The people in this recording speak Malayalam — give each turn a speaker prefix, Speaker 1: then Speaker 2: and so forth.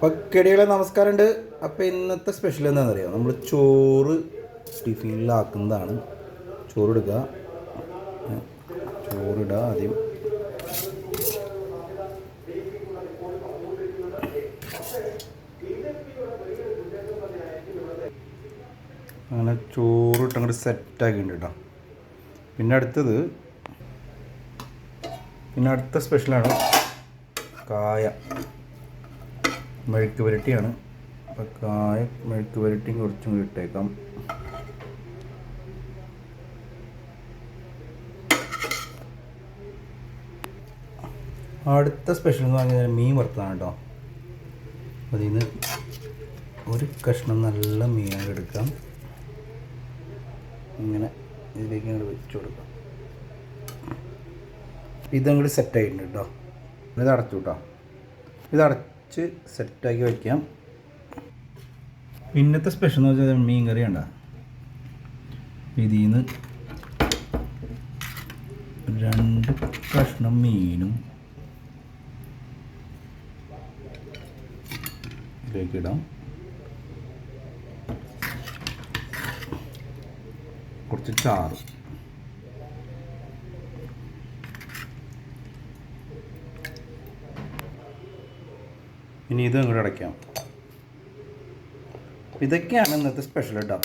Speaker 1: അപ്പോൾ കെടികളെ നമസ്കാരമുണ്ട് അപ്പോൾ ഇന്നത്തെ സ്പെഷ്യൽ എന്താണെന്ന് അറിയാം നമ്മൾ ചോറ് ടിഫിനിലാക്കുന്നതാണ്. ചോറ് എടുക്കുക ചോറിടുക ആദ്യം. അങ്ങനെ ചോറിട്ട് അങ്ങോട്ട് സെറ്റാക്കിയിട്ടുണ്ട് കേട്ടോ പിന്നെ അടുത്തത് പിന്നെ അടുത്ത സ്പെഷ്യലാണ് കായ. മെഴുക്ക് പുരട്ടിയാണ്. അപ്പോൾ കായ മെഴുക്ക് പുരട്ടിയും കുറച്ചും കൂടി ഇട്ടേക്കാം. അടുത്ത സ്പെഷ്യൽ എന്ന് പറഞ്ഞാൽ മീൻ വറുത്തതാണ് കേട്ടോ. അതിൽ നിന്ന് ഒരു കഷ്ണം നല്ല മീനായിട്ട് എടുക്കാം. ഇങ്ങനെ ഇതിലേക്ക് അങ്ങോട്ട് വെച്ച് കൊടുക്കാം. ഇതങ്ങോട്ട് സെറ്റായിട്ടുണ്ട് കേട്ടോ. ഇത് അടച്ചു കേട്ടോ. ഇത് അടച്ച് സെറ്റാക്കി വയ്ക്കാം പിന്നത്തെ സ്പെഷ്യൽ എന്ന് വെച്ചാൽ മീൻ കറി ഉണ്ട ഇതിൽ നിന്ന് രണ്ട് കഷ്ണം മീനും ഇതിലേക്ക് ഇടാം. കുറച്ച് ചാറ്. ഇനി ഇതും അങ്ങോട്ട് അടയ്ക്കാം. ഇതൊക്കെയാണ് ഇന്നത്തെ സ്പെഷ്യൽ കേട്ടോ